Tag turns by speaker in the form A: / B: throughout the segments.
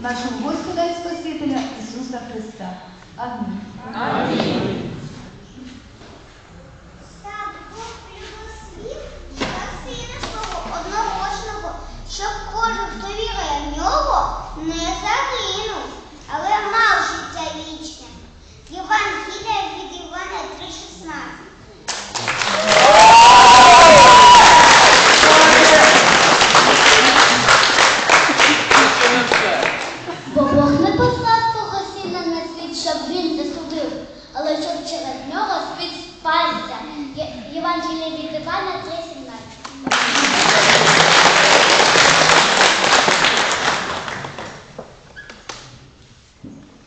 A: нашого Господа і Спасителя Ісуса Христа. Амінь.
B: Так, Бог любив світ і так сина свого однорочного, щоб кожен, хто вірує в нього, не загинув, але мав життя вічне. Євангелія від Івана 3,16.
C: Бо Бог не послав свого сина на світ, щоб він засудив, але щоб через нього світ спасся. Є- Євангеліє від Івана 3,17.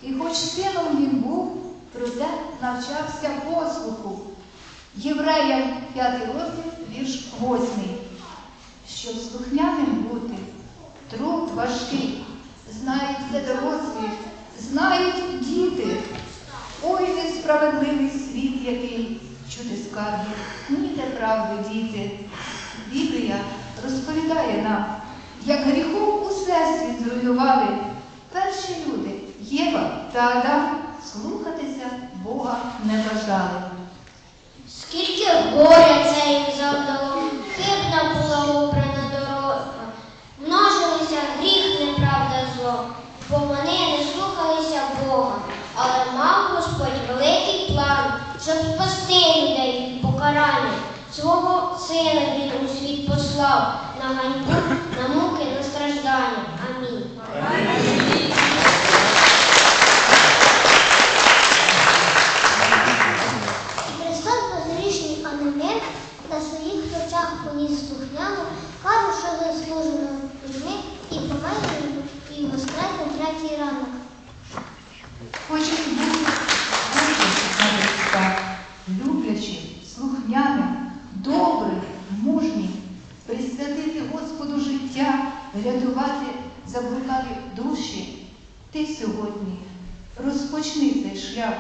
A: І хоч сином він був, проте навчався послуху. Євреям 5 розділ, вірш 8. Щоб слухняним бути, труд важкий, знають все дорослі, знають діти. Ой, несправедливий світ який, чути скарги, ніде правди діти. Біблія розповідає нам, як гріхом усе світ зруйнували. Перші люди, Єва та Адам, слухатися Бога не бажали.
C: Господь великий план, щоб спасти людей від покарання. Свого сина він у світ послав на ганьбу, на муки, на страждання. Амінь.
B: Христос безрішний анемет на своїх очах поніс слухняну, кару, що заслужено людьми, і помер і воскрес третій ранок.
A: Заблукалі душі. Ти сьогодні розпочни цей шлях,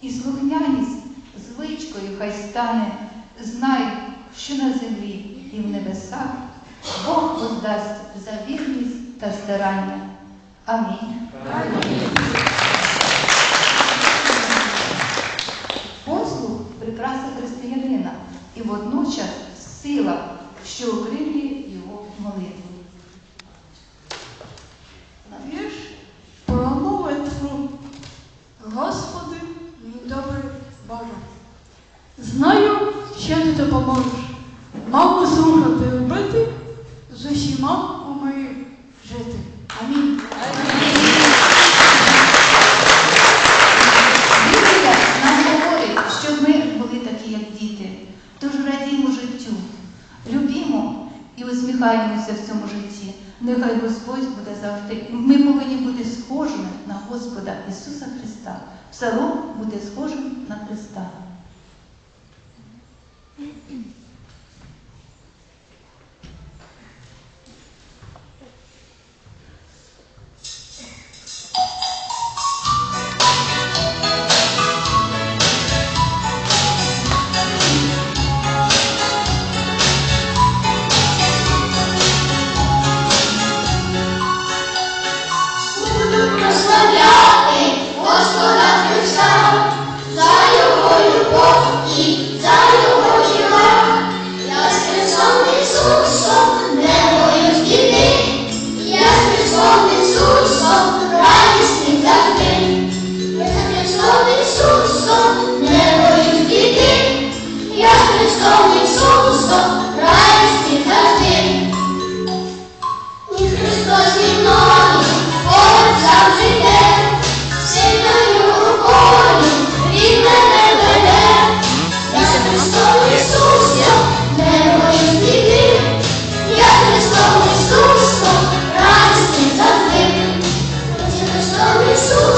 A: і слухняність звичкою хай стане. Знай, що на землі і в небесах Бог воздасть за вірність та старання. Амінь. Послух прикраса християнина і водночас сила, що окрилює його молитву.
D: Знаю, що ти допоможеш. Маму слухати любити, з усіма умею жити. Амінь.
A: Біблія нам говорить, щоб ми були такі, як діти. Тож радімо життю, любімо і усміхаємося в цьому житті. Нехай Господь буде завжди. Ми повинні бути схожими на Господа Ісуса Христа. Псалом буде схожим на Христа.
C: Oh. so